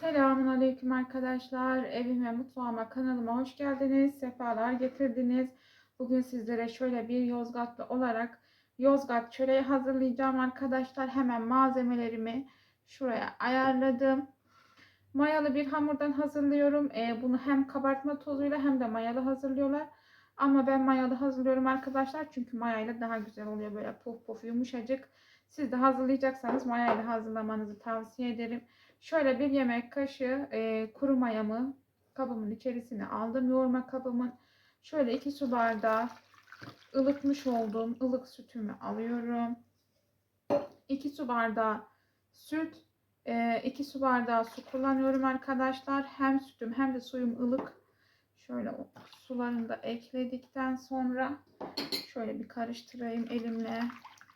Selamun Aleyküm arkadaşlar. Evime, mutfağıma, kanalıma hoş geldiniz. Sefalar getirdiniz. Bugün sizlere şöyle bir Yozgatlı olarak Yozgat çöreği hazırlayacağım arkadaşlar. Hemen malzemelerimi şuraya ayarladım. Mayalı bir hamurdan hazırlıyorum. Ee, bunu hem kabartma tozuyla hem de mayalı hazırlıyorlar. Ama ben mayalı hazırlıyorum arkadaşlar. Çünkü mayayla daha güzel oluyor. Böyle puf puf yumuşacık. Siz de hazırlayacaksanız mayayla hazırlamanızı tavsiye ederim. Şöyle bir yemek kaşığı e, kuru mayamı kabımın içerisine aldım. Yoğurma kabımın şöyle iki su bardağı ılıtmış olduğum ılık sütümü alıyorum. 2 su bardağı süt, 2 su bardağı su kullanıyorum arkadaşlar. Hem sütüm hem de suyum ılık. Şöyle sularını da ekledikten sonra şöyle bir karıştırayım elimle.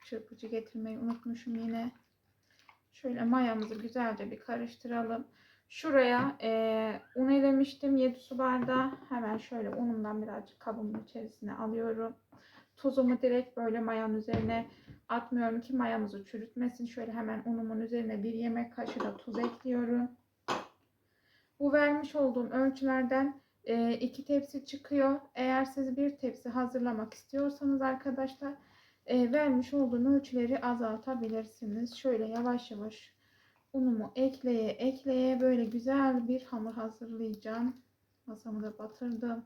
Çırpıcı getirmeyi unutmuşum yine. Şöyle mayamızı güzelce bir karıştıralım. Şuraya e, un elemiştim 7 su bardağı. Hemen şöyle unumdan birazcık kabımın içerisine alıyorum. Tuzumu direkt böyle mayanın üzerine atmıyorum ki mayamızı çürütmesin. Şöyle hemen unumun üzerine bir yemek kaşığı da tuz ekliyorum. Bu vermiş olduğum ölçülerden e, iki tepsi çıkıyor. Eğer siz bir tepsi hazırlamak istiyorsanız arkadaşlar e, vermiş olduğum ölçüleri azaltabilirsiniz. Şöyle yavaş yavaş unumu ekleye ekleye böyle güzel bir hamur hazırlayacağım. Masamı da batırdım.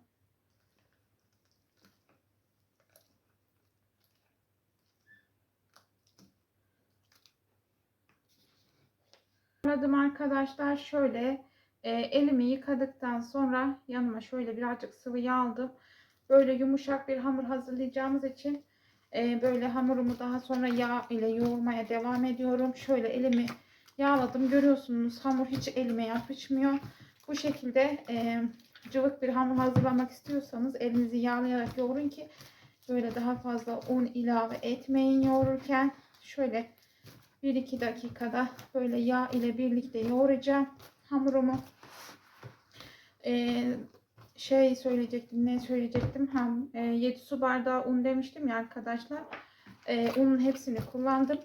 Hazırladım arkadaşlar. Şöyle e, elimi yıkadıktan sonra yanıma şöyle birazcık sıvı yağ aldım. Böyle yumuşak bir hamur hazırlayacağımız için e, böyle hamurumu daha sonra yağ ile yoğurmaya devam ediyorum. Şöyle elimi yağladım. Görüyorsunuz hamur hiç elime yapışmıyor. Bu şekilde e, cıvık bir hamur hazırlamak istiyorsanız elinizi yağlayarak yoğurun ki böyle daha fazla un ilave etmeyin yoğururken. Şöyle 1-2 dakikada böyle yağ ile birlikte yoğuracağım hamurumu. Ee, şey söyleyecektim ne söyleyecektim? E, 7 su bardağı un demiştim ya arkadaşlar. E, unun hepsini kullandım.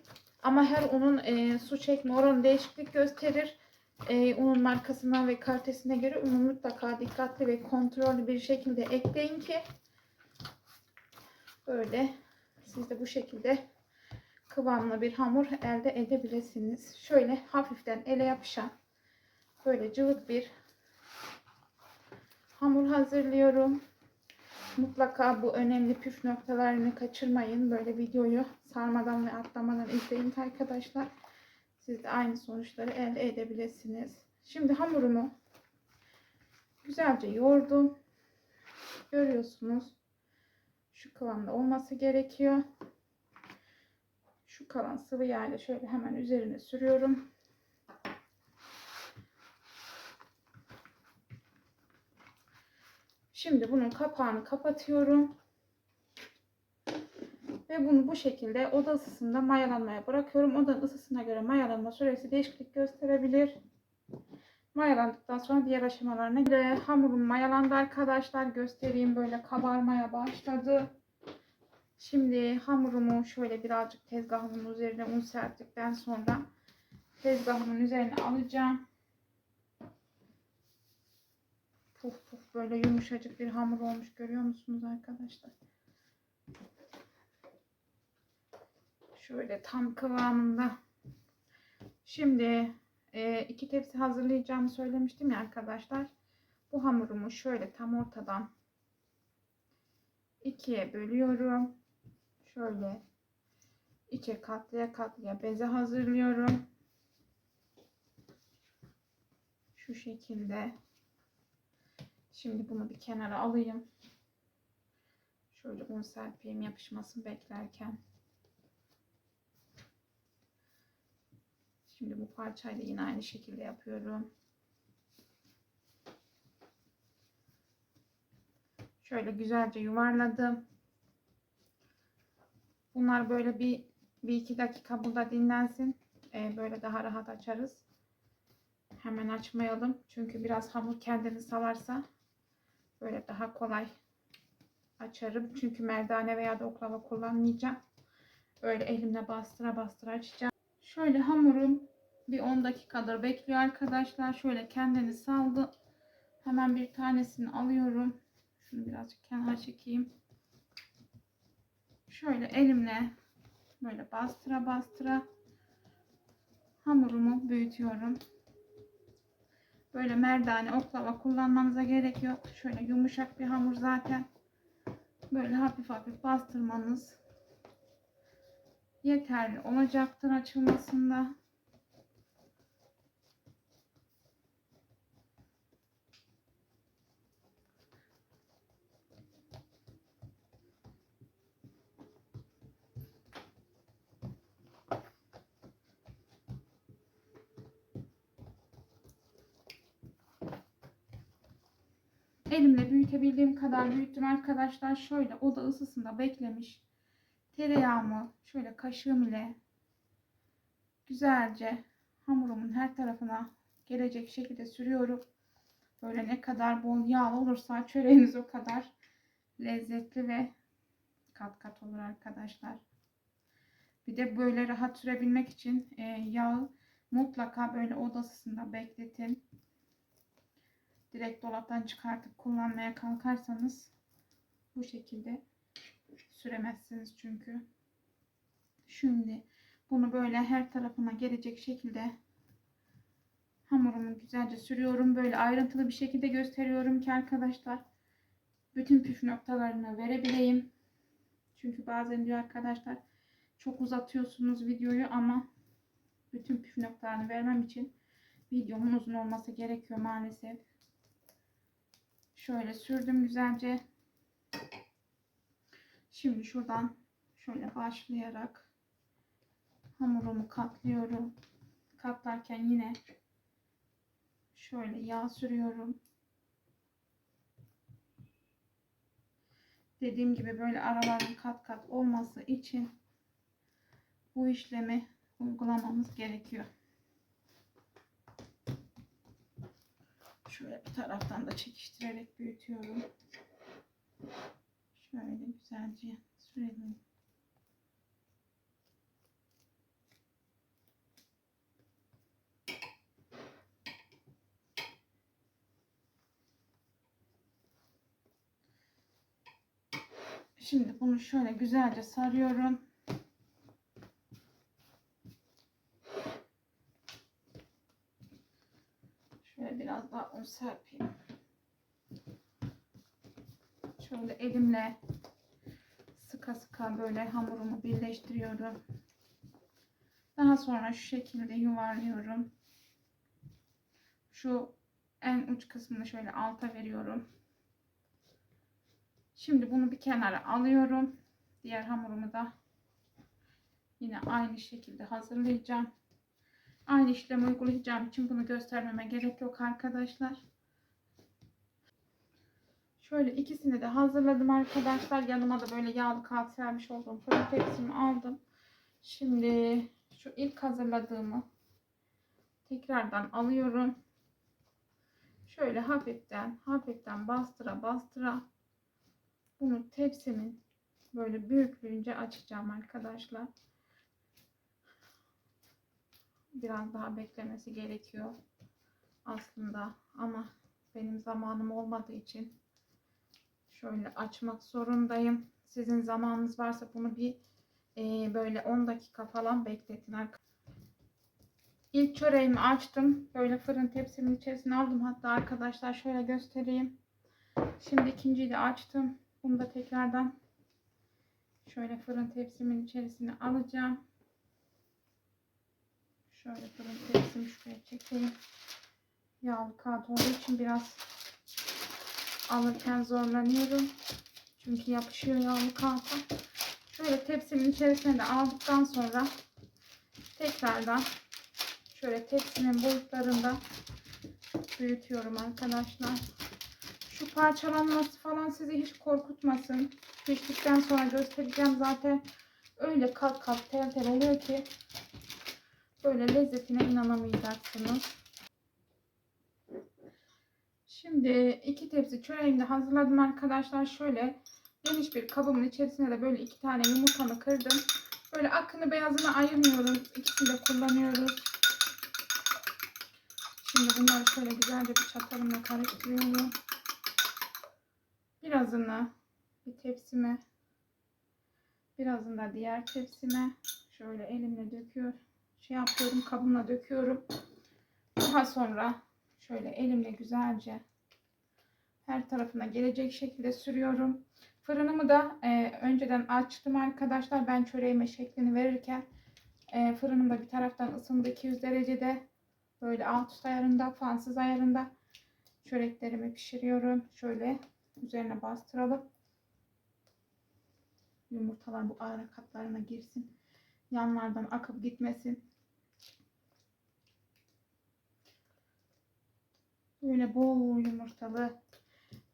Ama her unun e, su çekme oranı değişiklik gösterir. E, unun markasına ve kalitesine göre unu mutlaka dikkatli ve kontrollü bir şekilde ekleyin ki böyle siz de bu şekilde kıvamlı bir hamur elde edebilirsiniz. Şöyle hafiften ele yapışan böyle cıvık bir hamur hazırlıyorum. Mutlaka bu önemli püf noktalarını kaçırmayın. Böyle videoyu sarmadan ve atlamadan izleyin arkadaşlar. Siz de aynı sonuçları elde edebilirsiniz. Şimdi hamurumu güzelce yoğurdum. Görüyorsunuz. Şu kıvamda olması gerekiyor. Şu kalan sıvı yağ şöyle hemen üzerine sürüyorum. Şimdi bunun kapağını kapatıyorum. Ve bunu bu şekilde oda ısısında mayalanmaya bırakıyorum. Oda ısısına göre mayalanma süresi değişiklik gösterebilir. Mayalandıktan sonra diğer aşamalarına göre hamurum mayalandı arkadaşlar. Göstereyim böyle kabarmaya başladı. Şimdi hamurumu şöyle birazcık tezgahımın üzerine un serptikten sonra tezgahımın üzerine alacağım. Puf puf böyle yumuşacık bir hamur olmuş görüyor musunuz arkadaşlar? Şöyle tam kıvamında. Şimdi e, iki tepsi hazırlayacağımı söylemiştim ya arkadaşlar. Bu hamurumu şöyle tam ortadan ikiye bölüyorum. Şöyle içe katlıya katlıya beze hazırlıyorum. Şu şekilde. Şimdi bunu bir kenara alayım. Şöyle un serpeyim yapışmasını beklerken. Şimdi bu parçayı da yine aynı şekilde yapıyorum. Şöyle güzelce yuvarladım. Bunlar böyle bir, bir iki dakika burada dinlensin. Ee, böyle daha rahat açarız. Hemen açmayalım. Çünkü biraz hamur kendini salarsa böyle daha kolay açarım. Çünkü merdane veya da oklava kullanmayacağım. Böyle elimle bastıra bastıra açacağım. Şöyle hamurum bir 10 dakikadır bekliyor arkadaşlar. Şöyle kendini saldı. Hemen bir tanesini alıyorum. Şunu birazcık kenara çekeyim. Şöyle elimle böyle bastıra bastıra hamurumu büyütüyorum. Böyle merdane, oklava kullanmanıza gerek yok. Şöyle yumuşak bir hamur zaten. Böyle hafif hafif bastırmanız yeterli olacaktır açılmasında. Elimle büyütebildiğim kadar büyüttüm arkadaşlar. Şöyle oda ısısında beklemiş tereyağımı şöyle kaşığım ile güzelce hamurumun her tarafına gelecek şekilde sürüyorum. Böyle ne kadar bol yağ olursa çöreğiniz o kadar lezzetli ve kat kat olur arkadaşlar. Bir de böyle rahat sürebilmek için e, yağı mutlaka böyle oda ısısında bekletin. Direkt dolaptan çıkartıp kullanmaya kalkarsanız bu şekilde süremezsiniz çünkü. Şimdi bunu böyle her tarafına gelecek şekilde hamurumu güzelce sürüyorum. Böyle ayrıntılı bir şekilde gösteriyorum ki arkadaşlar bütün püf noktalarını verebileyim. Çünkü bazen diyor arkadaşlar çok uzatıyorsunuz videoyu ama bütün püf noktalarını vermem için videomun uzun olması gerekiyor maalesef. Şöyle sürdüm güzelce. Şimdi şuradan şöyle başlayarak hamurumu katlıyorum. Katlarken yine şöyle yağ sürüyorum. Dediğim gibi böyle araların kat kat olması için bu işlemi uygulamamız gerekiyor. Şöyle bir taraftan da çekiştirerek büyütüyorum. Şöyle güzelce sürelim. Şimdi bunu şöyle güzelce sarıyorum. Biraz daha un serpeyim. Şöyle elimle sıka sıka böyle hamurumu birleştiriyorum. Daha sonra şu şekilde yuvarlıyorum. Şu en uç kısmını şöyle alta veriyorum. Şimdi bunu bir kenara alıyorum. Diğer hamurumu da yine aynı şekilde hazırlayacağım. Aynı işlemi uygulayacağım için bunu göstermeme gerek yok arkadaşlar. Şöyle ikisini de hazırladım arkadaşlar. Yanıma da böyle yağlı kağıt sermiş olduğum fırın tepsimi aldım. Şimdi şu ilk hazırladığımı tekrardan alıyorum. Şöyle hafiften hafiften bastıra bastıra bunu tepsimin böyle büyüklüğünce açacağım arkadaşlar. Biraz daha beklemesi gerekiyor aslında ama benim zamanım olmadığı için şöyle açmak zorundayım. Sizin zamanınız varsa bunu bir e, böyle 10 dakika falan bekletin. İlk çöreğimi açtım. Böyle fırın tepsimin içerisine aldım. Hatta arkadaşlar şöyle göstereyim. Şimdi ikinciyi de açtım. Bunu da tekrardan şöyle fırın tepsimin içerisine alacağım. Şöyle fırın tepsimi şuraya çekeyim. Yağlı kağıt olduğu için biraz alırken zorlanıyorum. Çünkü yapışıyor yağlı kağıta. Şöyle tepsimin içerisine de aldıktan sonra tekrardan şöyle tepsimin boyutlarında büyütüyorum arkadaşlar. Şu parçalanması falan sizi hiç korkutmasın. Piştikten sonra göstereceğim zaten. Öyle kat kat tel tel oluyor ki böyle lezzetine inanamayacaksınız. Şimdi iki tepsi çöreğimi de hazırladım arkadaşlar. Şöyle geniş bir kabımın içerisine de böyle iki tane yumurtamı kırdım. Böyle akını beyazını ayırmıyoruz. İkisini de kullanıyoruz. Şimdi bunları şöyle güzelce bir çatalımla karıştırıyorum. Birazını bir tepsime, birazını da diğer tepsime şöyle elimle döküyor. Şey yapıyorum, kabımla döküyorum. Daha sonra şöyle elimle güzelce her tarafına gelecek şekilde sürüyorum. Fırınımı da e, önceden açtım arkadaşlar. Ben çöreğime şeklini verirken e, fırınım da bir taraftan ısındı 200 derecede. Böyle alt üst ayarında, fansız ayarında çöreklerimi pişiriyorum. Şöyle üzerine bastıralım. Yumurtalar bu ara katlarına girsin. Yanlardan akıp gitmesin. Böyle bol yumurtalı,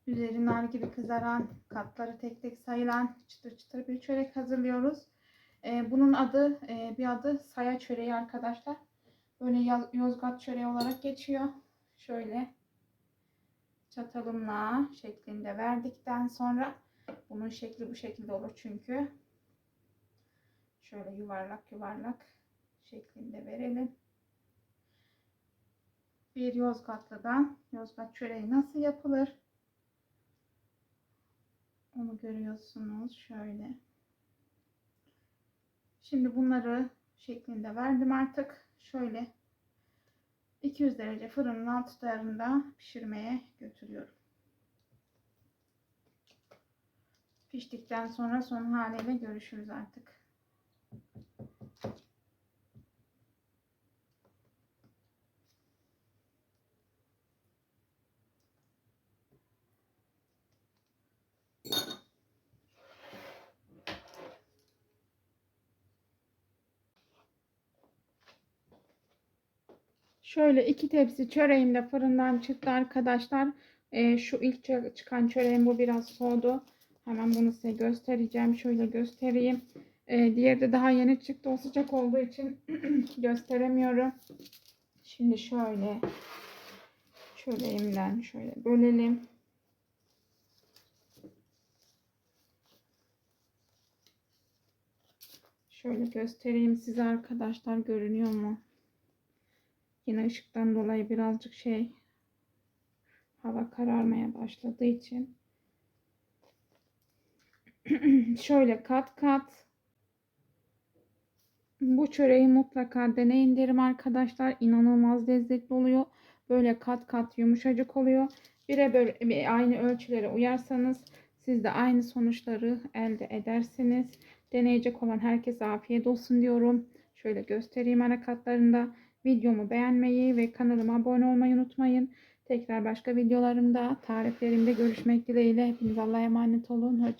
üzeri nar gibi kızaran, katları tek tek sayılan çıtır çıtır bir çörek hazırlıyoruz. Ee, bunun adı, e, bir adı saya çöreği arkadaşlar. Böyle Yozgat çöreği olarak geçiyor. Şöyle çatalımla şeklinde verdikten sonra bunun şekli bu şekilde olur çünkü. Şöyle yuvarlak yuvarlak şeklinde verelim. Bir Yozgatlı'dan Yozgat çöreği nasıl yapılır? Onu görüyorsunuz şöyle. Şimdi bunları şeklinde verdim artık. Şöyle 200 derece fırının alt ayarında pişirmeye götürüyorum. Piştikten sonra son haliyle görüşürüz artık. Şöyle iki tepsi çöreğim de fırından çıktı arkadaşlar. Ee, şu ilk çı- çıkan çöreğim bu biraz soğudu. Hemen bunu size göstereceğim. Şöyle göstereyim. Ee, diğeri de daha yeni çıktı. O sıcak olduğu için gösteremiyorum. Şimdi şöyle çöreğimden şöyle bölelim. Şöyle göstereyim size arkadaşlar görünüyor mu? Yine ışıktan dolayı birazcık şey hava kararmaya başladığı için şöyle kat kat bu çöreği mutlaka deneyin derim arkadaşlar. İnanılmaz lezzetli oluyor. Böyle kat kat yumuşacık oluyor. Bire aynı ölçülere uyarsanız siz de aynı sonuçları elde edersiniz. Deneyecek olan herkese afiyet olsun diyorum. Şöyle göstereyim ana katlarında. Videomu beğenmeyi ve kanalıma abone olmayı unutmayın. Tekrar başka videolarımda, tariflerimde görüşmek dileğiyle. Hepiniz Allah'a emanet olun. Hoşça